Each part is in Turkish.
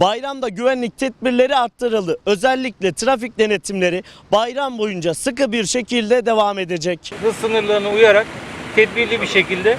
Bayramda güvenlik tedbirleri arttırıldı. Özellikle trafik denetimleri bayram boyunca sıkı bir şekilde devam edecek. hız sınırlarına uyarak tedbirli bir şekilde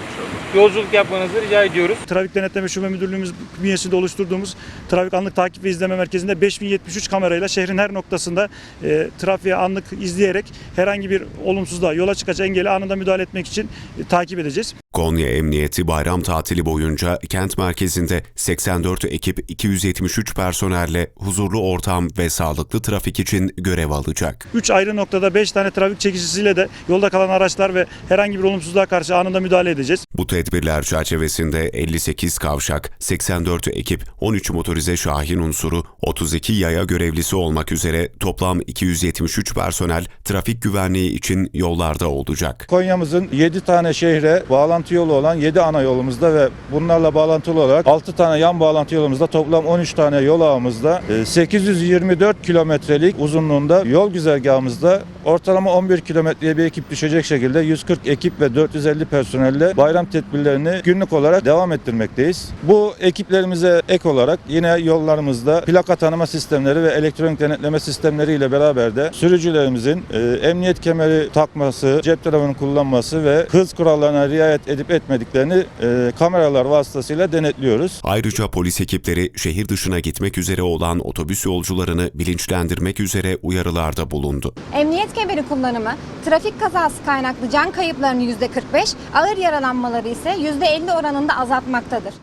yolculuk yapmanızı rica ediyoruz. Trafik Denetleme Şube Müdürlüğümüz bünyesinde oluşturduğumuz Trafik Anlık Takip ve İzleme Merkezi'nde 5073 kamerayla şehrin her noktasında e, trafiğe anlık izleyerek herhangi bir olumsuzluğa yola çıkacak engeli anında müdahale etmek için e, takip edeceğiz. Konya Emniyeti bayram tatili boyunca kent merkezinde 84 ekip 273 personelle huzurlu ortam ve sağlıklı trafik için görev alacak. 3 ayrı noktada 5 tane trafik çekicisiyle de yolda kalan araçlar ve herhangi bir olumsuzluğa karşı anında müdahale edeceğiz. Bu tedbirler çerçevesinde 58 kavşak, 84 ekip, 13 motorize şahin unsuru, 32 yaya görevlisi olmak üzere toplam 273 personel trafik güvenliği için yollarda olacak. Konya'mızın 7 tane şehre bağlantı yolu olan 7 ana yolumuzda ve bunlarla bağlantılı olarak 6 tane yan bağlantı yolumuzda toplam 13 tane yol ağımızda e, 824 kilometrelik uzunluğunda yol güzergahımızda ortalama 11 kilometreye bir ekip düşecek şekilde 140 ekip ve 450 personelle bayram tedbirlerini günlük olarak devam ettirmekteyiz. Bu ekiplerimize ek olarak yine yollarımızda plaka tanıma sistemleri ve elektronik denetleme sistemleri ile beraber de sürücülerimizin e, emniyet kemeri takması, cep telefonu kullanması ve hız kurallarına riayet edip etmediklerini e, kameralar vasıtasıyla denetliyoruz. Ayrıca polis ekipleri şehir dışına gitmek üzere olan otobüs yolcularını bilinçlendirmek üzere uyarılarda bulundu. Emniyet kemeri kullanımı, trafik kazası kaynaklı can kayıplarını %45, ağır yaralanmaları ise %50 oranında azaltmaktadır.